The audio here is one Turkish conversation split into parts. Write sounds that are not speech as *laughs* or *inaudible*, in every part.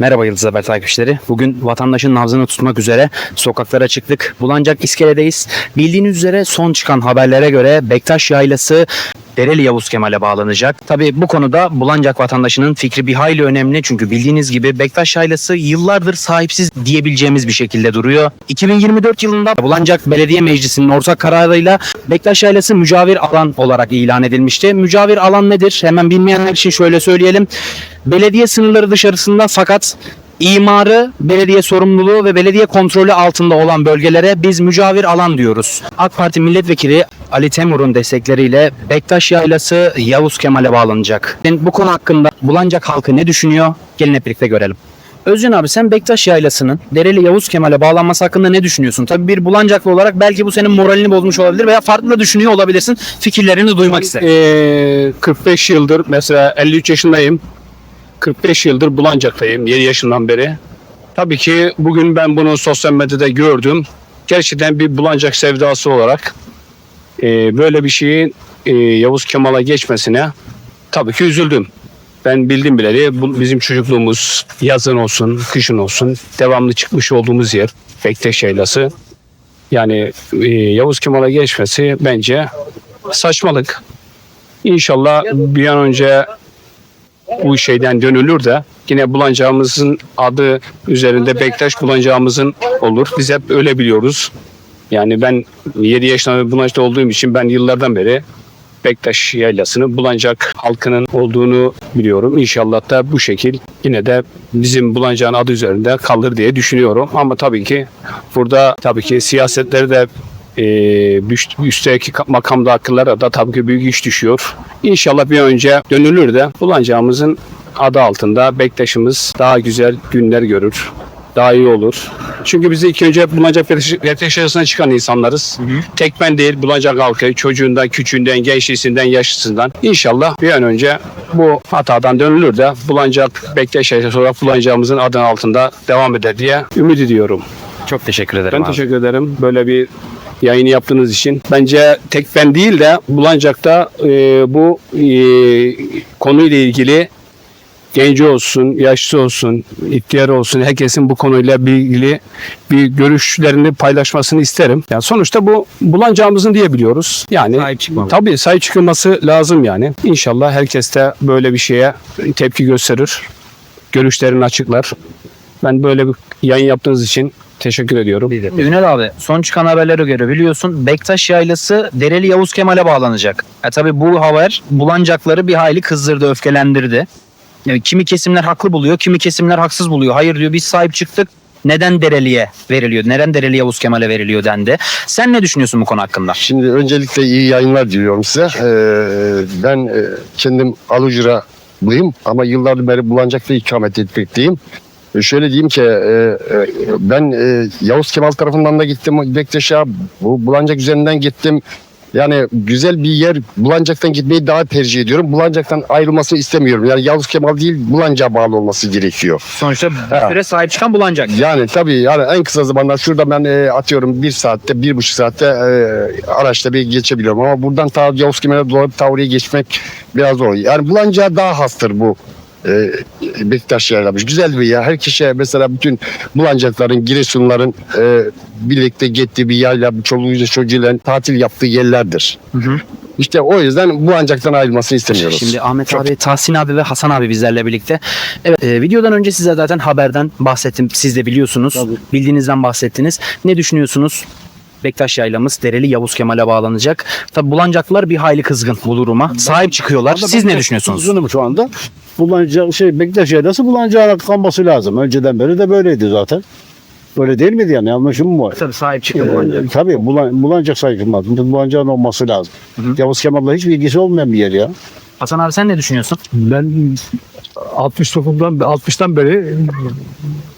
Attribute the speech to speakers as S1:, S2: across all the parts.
S1: Merhaba Yıldız Haber takipçileri. Bugün vatandaşın nabzını tutmak üzere sokaklara çıktık. Bulancak iskeledeyiz. Bildiğiniz üzere son çıkan haberlere göre Bektaş Yaylası Dereli Yavuz Kemal'e bağlanacak. Tabi bu konuda Bulancak vatandaşının fikri bir hayli önemli. Çünkü bildiğiniz gibi Bektaş Yaylası yıllardır sahipsiz diyebileceğimiz bir şekilde duruyor. 2024 yılında Bulancak Belediye Meclisi'nin ortak kararıyla Bektaş Yaylası mücavir alan olarak ilan edilmişti. Mücavir alan nedir? Hemen bilmeyenler için şöyle söyleyelim. Belediye sınırları dışarısında fakat İmarı, belediye sorumluluğu ve belediye kontrolü altında olan bölgelere biz mücavir alan diyoruz. AK Parti milletvekili Ali Temur'un destekleriyle Bektaş Yaylası Yavuz Kemal'e bağlanacak. Bu konu hakkında Bulancak halkı ne düşünüyor? Gelin hep birlikte görelim. Özcan abi sen Bektaş Yaylası'nın Dereli Yavuz Kemal'e bağlanması hakkında ne düşünüyorsun? Tabii bir Bulancaklı olarak belki bu senin moralini bozmuş olabilir veya farklı da düşünüyor olabilirsin. Fikirlerini duymak isterim.
S2: Ee, 45 yıldır mesela 53 yaşındayım. 45 yıldır Bulancak'tayım 7 yaşından beri. Tabii ki bugün ben bunu sosyal medyada gördüm. Gerçekten bir Bulancak sevdası olarak e, böyle bir şeyin e, Yavuz Kemal'a geçmesine tabii ki üzüldüm. Ben bildim bileli bizim çocukluğumuz yazın olsun, kışın olsun devamlı çıkmış olduğumuz yer Bektaş Yaylası. Yani e, Yavuz Kemal'a geçmesi bence saçmalık. İnşallah bir an önce bu şeyden dönülür de yine bulanacağımızın adı üzerinde Bektaş bulanacağımızın olur. Biz hep öyle biliyoruz. Yani ben 7 yaşında Bulanç'ta olduğum için ben yıllardan beri Bektaş yaylasını Bulancak halkının olduğunu biliyorum. İnşallah da bu şekil yine de bizim Bulancak'ın adı üzerinde kalır diye düşünüyorum. Ama tabii ki burada tabii ki siyasetleri de e, üst- üstteki makamda akıllara da tabii ki büyük iş düşüyor. İnşallah bir önce dönülür de Bulancağımızın adı altında Bektaş'ımız daha güzel günler görür. Daha iyi olur. Çünkü biz ilk önce Bulancak Bektaş arasına çıkan insanlarız. Tek ben değil Bulancak halkı çocuğundan, küçüğünden, gençliğinden, yaşlısından. İnşallah bir an önce bu hatadan dönülür de Bulancak Bektaş arasına olarak Bulancağımızın adının altında devam eder diye ümit ediyorum.
S1: Çok teşekkür ederim
S2: Ben
S1: abi.
S2: teşekkür ederim böyle bir yayını yaptığınız için. Bence tek ben değil de Bulancak'ta e, bu e, konuyla ilgili genci olsun, yaşlı olsun, ihtiyar olsun herkesin bu konuyla ilgili bir görüşlerini paylaşmasını isterim. Yani sonuçta bu bulancağımızın diye biliyoruz. Yani
S1: Sahip
S2: tabii sahip çıkılması lazım yani. İnşallah herkes de böyle bir şeye tepki gösterir. Görüşlerini açıklar. Ben böyle bir yayın yaptığınız için teşekkür ediyorum.
S1: Ünal abi son çıkan haberlere göre biliyorsun Bektaş Yaylası Dereli Yavuz Kemal'e bağlanacak. E tabi bu haber bulancakları bir hayli kızdırdı, öfkelendirdi. Yani kimi kesimler haklı buluyor, kimi kesimler haksız buluyor. Hayır diyor biz sahip çıktık. Neden Dereli'ye veriliyor? Neden Dereli Yavuz Kemal'e veriliyor dendi. Sen ne düşünüyorsun bu konu hakkında?
S3: Şimdi öncelikle iyi yayınlar diliyorum size. Ee, ben e, kendim Alucra'lıyım ama yıllardır beri Bulancak'ta ikamet etmekteyim. E, şöyle diyeyim ki e, e, ben e, Yavuz Kemal tarafından da gittim Bektaş'a, bu Bulancak üzerinden gittim. Yani güzel bir yer Bulancak'tan gitmeyi daha tercih ediyorum. Bulancak'tan ayrılmasını istemiyorum. Yani Yavuz Kemal değil Bulancak'a bağlı olması gerekiyor.
S1: Sonuçta bir süre sahip çıkan Bulancak.
S3: Yani tabii yani en kısa zamanda şurada ben e, atıyorum bir saatte, bir buçuk saatte e, araçla bir geçebiliyorum. Ama buradan ta Yavuz Kemal'e dolanıp Tavri'ye geçmek biraz zor. Yani Bulancak'a daha hastır bu e, Beşiktaş yerlemiş. Güzel bir yer. Her kişiye mesela bütün Bulancakların, Giresunların e, birlikte gittiği bir yayla, çoluğuyla çocuğuyla tatil yaptığı yerlerdir. İşte o yüzden Bulancak'tan ayrılmasını istemiyoruz.
S1: Şimdi Ahmet abi, Tahsin abi ve Hasan abi bizlerle birlikte. Evet, e, videodan önce size zaten haberden bahsettim. Siz de biliyorsunuz. Bildiğinizden bahsettiniz. Ne düşünüyorsunuz? Bektaş yaylamız Dereli Yavuz Kemal'e bağlanacak. Tabi Bulancaklılar bir hayli kızgın bu duruma. Sahip çıkıyorlar. Siz ne düşünüyorsunuz?
S4: Uzunum şu anda. Bulanacak şey Bektaş Yaylası Bulancak'a kalması lazım. Önceden beri de böyleydi zaten. Böyle değil miydi yani? Yanlışım mı var?
S1: Tabii sahip çıktı Bulancak.
S4: Ee, tabii bulan, Bulancak sayılmaz. Bulancak'ın olması lazım. Yavuz Kemal'la hiç ilgisi olmayan bir yer ya.
S1: Hasan abi sen ne düşünüyorsun?
S5: Ben 69'dan 60'tan beri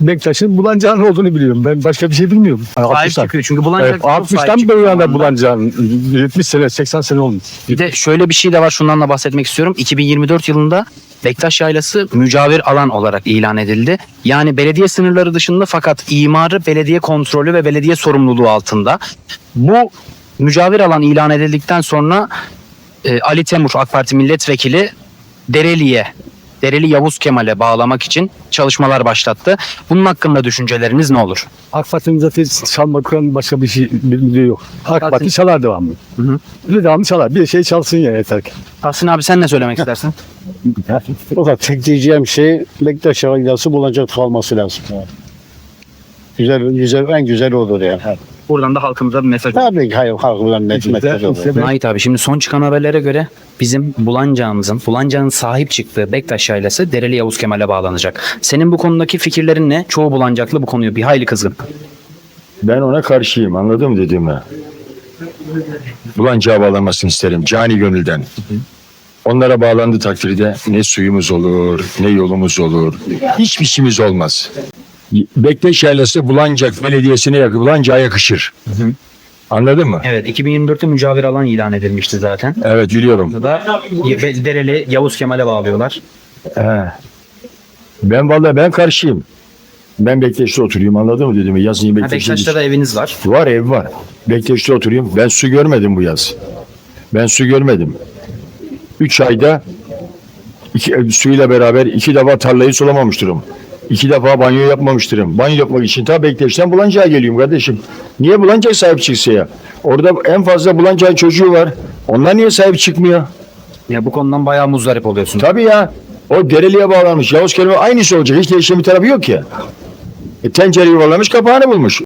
S5: Bektaş'ın Bulancağın olduğunu biliyorum. Ben başka bir şey bilmiyorum.
S1: Sahip
S5: 60'tan.
S1: çıkıyor. Çünkü Bulancak
S5: Evet,
S1: çok sahip
S5: 60'tan
S1: çıkıyor
S5: beri yani
S1: zamanında.
S5: Bulancağın 70 sene 80 sene olmuş.
S1: Bir de şöyle bir şey de var şundan da bahsetmek istiyorum. 2024 yılında Bektaş Yaylası mücavir alan olarak ilan edildi. Yani belediye sınırları dışında fakat imarı belediye kontrolü ve belediye sorumluluğu altında. Bu mücavir alan ilan edildikten sonra e, Ali Temur AK Parti milletvekili Dereli'ye Dereli Yavuz Kemal'e bağlamak için çalışmalar başlattı. Bunun hakkında düşünceleriniz ne olur?
S5: AK Parti'nin zaten çalmaktan başka bir şey bildiği yok. AK
S1: Parti-
S5: Parti çalar devamlı.
S1: Hı hı.
S5: Bir devamlı çalar. Bir şey çalsın ya yeter ki.
S1: Tahsin abi sen ne söylemek istersin? *laughs*
S4: O kadar tek diyeceğim şey Bektaş yaylası bulacak kalması lazım. Yani. Güzel, güzel, en güzel olur yani.
S1: Buradan da halkımıza bir mesaj
S4: Tabii ki hayır, halkından net mesaj olur.
S1: Nait abi şimdi son çıkan haberlere göre bizim Bulancağımızın, Bulancağın sahip çıktığı Bektaş Yaylası Dereli Yavuz Kemal'e bağlanacak. Senin bu konudaki fikirlerin ne? Çoğu Bulancaklı bu konuyu bir hayli kızgın.
S6: Ben ona karşıyım anladın mı dediğimi? Bulancağa bağlanmasını isterim cani gönülden. Onlara bağlandığı takdirde ne suyumuz olur, ne yolumuz olur. Hiçbir şeyimiz olmaz. Bektaş Yaylası Bulancak Belediyesi'ne yakın, Bulancak'a yakışır. Anladın mı?
S1: Evet 2024'te mücavir alan ilan edilmişti zaten.
S6: Evet biliyorum.
S1: Burada da Dereli Yavuz Kemal'e bağlıyorlar.
S6: He. Ben vallahi ben karşıyım. Ben Bektaş'ta oturuyorum anladın mı dediğimi? Yazın Bektaş'ta.
S1: Bektaş'ta da eviniz var.
S6: Var ev var. Bektaş'ta oturuyorum. Ben su görmedim bu yaz. Ben su görmedim. Üç ayda iki, e, suyla beraber iki defa tarlayı sulamamıştırım. İki defa banyo yapmamıştırım. Banyo yapmak için ta Bektaş'tan Bulancak'a geliyorum kardeşim. Niye Bulancak sahip çıksa ya? Orada en fazla Bulancak'ın çocuğu var. Onlar niye sahip çıkmıyor?
S1: Ya bu konudan bayağı muzdarip oluyorsun.
S6: Tabii ya. O dereliğe bağlanmış. Yavuz kelime aynısı olacak. Hiç değişen bir tarafı yok ya. E, tencere yuvarlamış kapağını bulmuş.